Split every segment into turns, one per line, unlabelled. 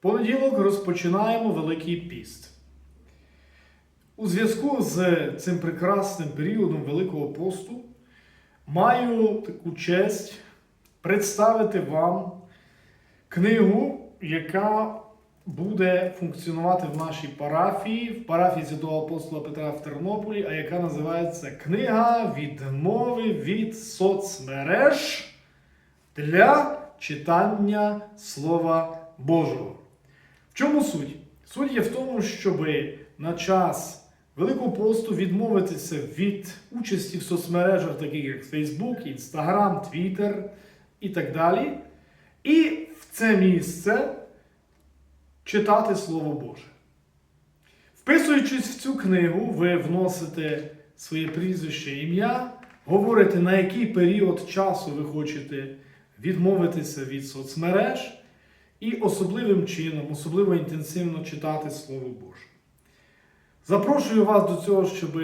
понеділок розпочинаємо Великий піст. У зв'язку з цим прекрасним періодом Великого посту маю таку честь представити вам книгу, яка буде функціонувати в нашій парафії, в парафії Святого апостола Петра в Тернополі, а яка називається Книга відмови від соцмереж для читання Слова Божого. Чому суть? Суть є в тому, щоб на час Великого посту відмовитися від участі в соцмережах, таких як Facebook, Instagram, Twitter і так далі. І в це місце читати Слово Боже. Вписуючись в цю книгу, ви вносите своє прізвище ім'я, говорите, на який період часу ви хочете відмовитися від соцмереж і особливим чином, особливо інтенсивно читати Слово Боже. Запрошую вас до цього, щоб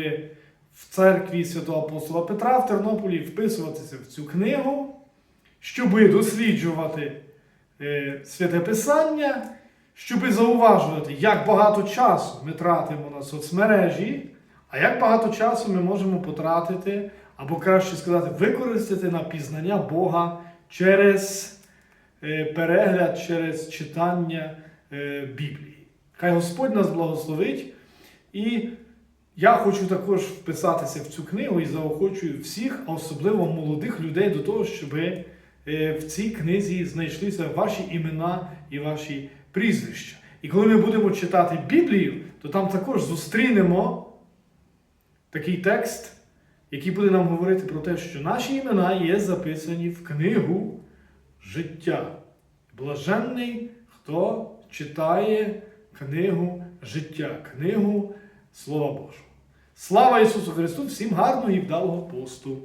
в церкві святого апостола Петра в Тернополі вписуватися в цю книгу, щоб досліджувати е, святе Писання, щоб зауважувати, як багато часу ми тратимо на соцмережі, а як багато часу ми можемо потратити, або краще сказати, використати на пізнання Бога через перегляд, через читання е, Біблії. Хай Господь нас благословить. І я хочу також вписатися в цю книгу і заохочую всіх, а особливо молодих людей, до того, щоб е, в цій книзі знайшлися ваші імена і ваші прізвища. І коли ми будемо читати Біблію, то там також зустрінемо такий текст, який буде нам говорити про те, що наші імена є записані в книгу життя. Блаженний, хто читає книгу життя, книгу Слова Божого. Слава Ісусу Христу! Всім гарного і вдалого посту!